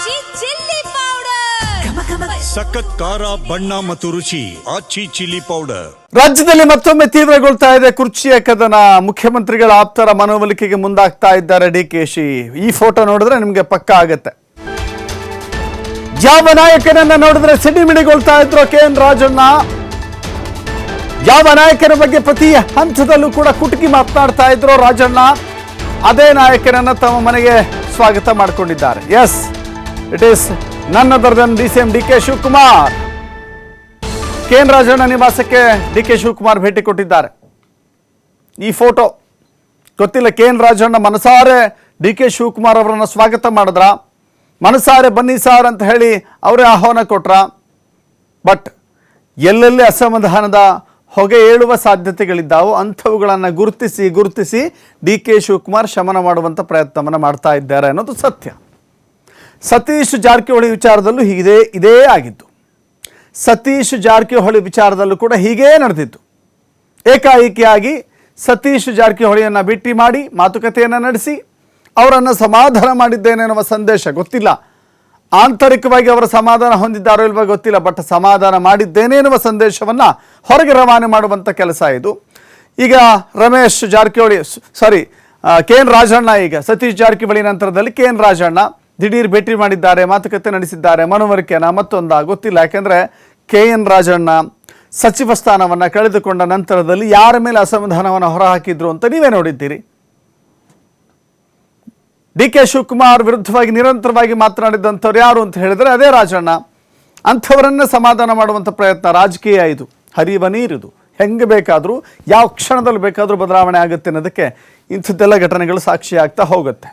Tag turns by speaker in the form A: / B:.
A: ಆಚಿ chilli powder.
B: ಸಖತ್ ಖಾರ ಬಣ್ಣ ಮತ್ತು ರುಚಿ ಆಚಿ ಚಿಲ್ಲಿ ಪೌಡರ್.
C: ರಾಜ್ಯದಲ್ಲಿ ಮತ್ತೊಮ್ಮೆ ತೀವ್ರಗೊಳ್ತಾ ಇದೆ ಕುರ್ಚಿಯ ಕದನ. ಮುಖ್ಯಮಂತ್ರಿಗಳ ಆಪ್ತರ ಮನವೊಲಿಕೆಗೆ ಮುಂದಾಗ್ತಾ ಇದ್ದಾರೆ ಡಿ ಕೆ ಶಿ. ಈ ಫೋಟೋ ನೋಡಿದ್ರೆ ನಿಮ್ಗೆ ಪಕ್ಕ ಆಗತ್ತೆ. ಯಾವ ನಾಯಕನನ್ನ ನೋಡಿದ್ರೆ ಸಿಡಿಮಿಡಿಗೊಳ್ತಾ ಇದ್ರು ಕೆ ಎನ್ ರಾಜಣ್ಣ? ಯಾವ ನಾಯಕನ ಬಗ್ಗೆ ಪ್ರತಿ ಹಂತದಲ್ಲೂ ಕೂಡ ಕುಟುಕಿ ಮಾತನಾಡ್ತಾ ಇದ್ರು ರಾಜಣ್ಣ? ಅದೇ ನಾಯಕನನ್ನ ತಮ್ಮ ಮನೆಗೆ ಸ್ವಾಗತ ಮಾಡಿಕೊಂಡಿದ್ದಾರೆ. ಎಸ್ ಇಟ್ ಈಸ್ ನನ್ನ ದರ್ದನ್ D C M D K Shivakumar K N Rajanna ನಿವಾಸಕ್ಕೆ ಡಿ ಕೆ ಶಿವಕುಮಾರ್ ಭೇಟಿ ಕೊಟ್ಟಿದ್ದಾರೆ ಈ ಫೋಟೋ ಗೊತ್ತಿಲ್ಲ ಕೆ ಎನ್ ರಾಜಣ್ಣ ಮನಸಾರೆ ಡಿ ಕೆ ಶಿವಕುಮಾರ್ ಅವರನ್ನು ಸ್ವಾಗತ ಮಾಡಿದ್ರ ಮನಸಾರೆ ಬನ್ನಿ ಸಾರ್ ಅಂತ ಹೇಳಿ ಅವರೇ ಆಹ್ವಾನ ಕೊಟ್ರ ಬಟ್ ಎಲ್ಲೆಲ್ಲಿ ಅಸಮಾಧಾನದ ಹೊಗೆ ಏಳುವ ಸಾಧ್ಯತೆಗಳಿದ್ದಾವೋ ಅಂಥವುಗಳನ್ನು ಗುರುತಿಸಿ ಗುರುತಿಸಿ ಡಿ ಕೆ ಶಿವಕುಮಾರ್ ಶಮನ ಮಾಡುವಂಥ ಪ್ರಯತ್ನವನ್ನು ಮಾಡ್ತಾ ಇದ್ದಾರೆ ಅನ್ನೋದು ಸತ್ಯ. ಸತೀಶ್ ಜಾರಕಿಹೊಳಿ ವಿಚಾರದಲ್ಲೂ ಹೀಗಿದೆ ಇದೇ ಆಗಿತ್ತು. ಸತೀಶ್ ಜಾರಕಿಹೊಳಿ ವಿಚಾರದಲ್ಲೂ ಕೂಡ ಹೀಗೇ ನಡೆದಿತ್ತು. ಏಕಾಏಕಿಯಾಗಿ ಸತೀಶ್ ಜಾರಕಿಹೊಳಿಯನ್ನು ಭೇಟಿ ಮಾಡಿ ಮಾತುಕತೆಯನ್ನು ನಡೆಸಿ, ಅವರನ್ನು ಸಮಾಧಾನ ಮಾಡಿದ್ದೇನೆ ಎನ್ನುವ ಸಂದೇಶ ಗೊತ್ತಿಲ್ಲ. ಆಂತರಿಕವಾಗಿ ಅವರು ಸಮಾಧಾನ ಹೊಂದಿದ್ದಾರೋ ಇಲ್ವೋ ಗೊತ್ತಿಲ್ಲ, ಬಟ್ ಸಮಾಧಾನ ಮಾಡಿದ್ದೇನೆ ಎನ್ನುವ ಸಂದೇಶವನ್ನು ಹೊರಗೆ ರವಾನೆ ಮಾಡುವಂಥ ಕೆಲಸ ಇದು. ಈಗ Ramesh Jarkiholi sorry K N Rajanna ಈಗ, ಸತೀಶ್ ಜಾರಕಿಹೊಳಿ ನಂತರದಲ್ಲಿ ಕೆ ಎನ್ ರಾಜಣ್ಣ. ದಿಢೀರ್ ಭೇಟಿ ಮಾಡಿದ್ದಾರೆ, ಮಾತುಕತೆ ನಡೆಸಿದ್ದಾರೆ. ಮನವರಿಕೆನ ಮತ್ತೊಂದ ಗೊತ್ತಿಲ್ಲ. ಯಾಕೆಂದರೆ ಕೆ ಎನ್ ರಾಜಣ್ಣ ಸಚಿವ ಸ್ಥಾನವನ್ನು ಕಳೆದುಕೊಂಡ ನಂತರದಲ್ಲಿ ಯಾರ ಮೇಲೆ ಅಸಮಾಧಾನವನ್ನು ಹೊರಹಾಕಿದ್ರು ಅಂತ ನೀವೇ ನೋಡಿದ್ದೀರಿ. ಡಿ ಕೆ ಶಿವಕುಮಾರ್ ವಿರುದ್ಧವಾಗಿ ನಿರಂತರವಾಗಿ ಮಾತನಾಡಿದಂಥವ್ರು ಯಾರು ಅಂತ ಹೇಳಿದರೆ ಅದೇ ರಾಜಣ್ಣ. ಅಂಥವರನ್ನೇ ಸಮಾಧಾನ ಮಾಡುವಂಥ ಪ್ರಯತ್ನ ರಾಜಕೀಯ ಇದು. ಹರಿಯುವ ನೀರಿದು ಹೆಂಗೆ ಬೇಕಾದರೂ, ಯಾವ ಕ್ಷಣದಲ್ಲಿ ಬೇಕಾದರೂ ಬದಲಾವಣೆ ಆಗುತ್ತೆ ಅನ್ನೋದಕ್ಕೆ ಇಂಥದ್ದೆಲ್ಲ ಘಟನೆಗಳು ಸಾಕ್ಷಿ ಆಗ್ತಾ ಹೋಗುತ್ತೆ.